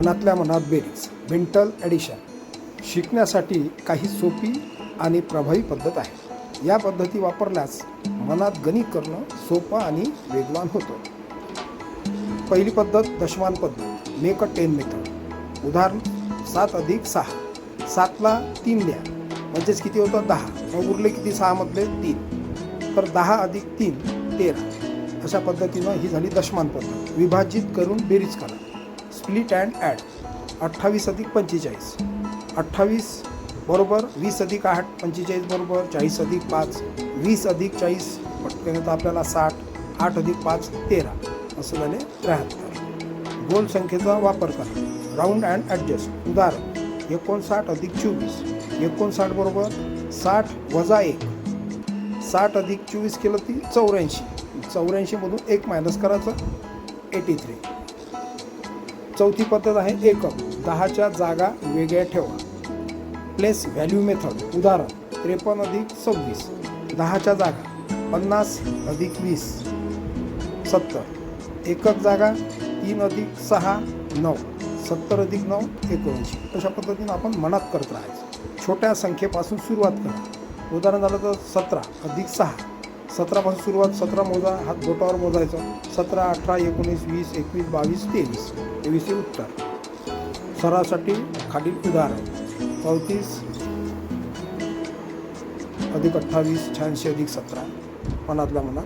मनातल्या मनात बेरीज. मेंटल ॲडिशन शिकण्यासाठी काही सोपी आणि प्रभावी पद्धत आहे. या पद्धती वापरल्यास मनात गणित करणं सोपं आणि वेगवान होतं. पहिली पद्धत दशमान पद्धत. मेक अ टेन मेथड उदाहरण सात अधिक सहा. सातला तीन द्या. म्हणजेच किती होतं? दहा. मग उरले किती? सहामधले तीन. तर दहा अधिक तीन तेरा. अशा पद्धतीनं ही झाली दशमान पद्धत. विभाजित करून बेरीज करा. Split and add. अठ्ठावीस अधिक पंचेचाळीस. अठ्ठावीस बरोबर वीस अधिक आठ पंचेचाळीस बरोबर चाळीस अधिक पाच वीस अधिक चाळीस पटकन आपल्याला साठ आठ अधिक पाच तेरा. असं झाले त्र्याहत्तर. गोल संख्येचा वापर करा. Round and adjust. उदाहरण एकोणसाठ अधिक चोवीस. एकोणसाठ बरोबर साठ वजा एक. साठ अधिक चोवीस केलं ती चौऱ्याऐंशी. चौऱ्याऐंशीमधून एक मायनस करायचं एटी थ्री चौथी पद्धत आहे एकक. दहाच्या जागा वेगळ्या ठेवा. प्लेस व्हॅल्यू मेथड उदाहरण त्रेपन्न अधिक सव्वीस. दहाच्या जागा पन्नास अधिक वीस. सत्तर. एकक जागा तीन अधिक सहा नऊ. सत्तर अधिक नऊ एकोणऐंशी. अशा पद्धतीनं आपण मनात करत राहायचं. छोट्या संख्येपासून सुरुवात करा. उदाहरण झालं तर सतरा अधिक सहा. सतरापासून सुरुवात सतरा मोजा हात बोटावर मोजायचं. सतरा अठरा एकोणीस वीस एकवीस बावीस तेवीस. तेवीसचे उत्तर. सरासाठी खालील उदाहरण. चौतीस अधिक अठ्ठावीस शहाऐंशी अधिक सतरा. मनातल्या मनात.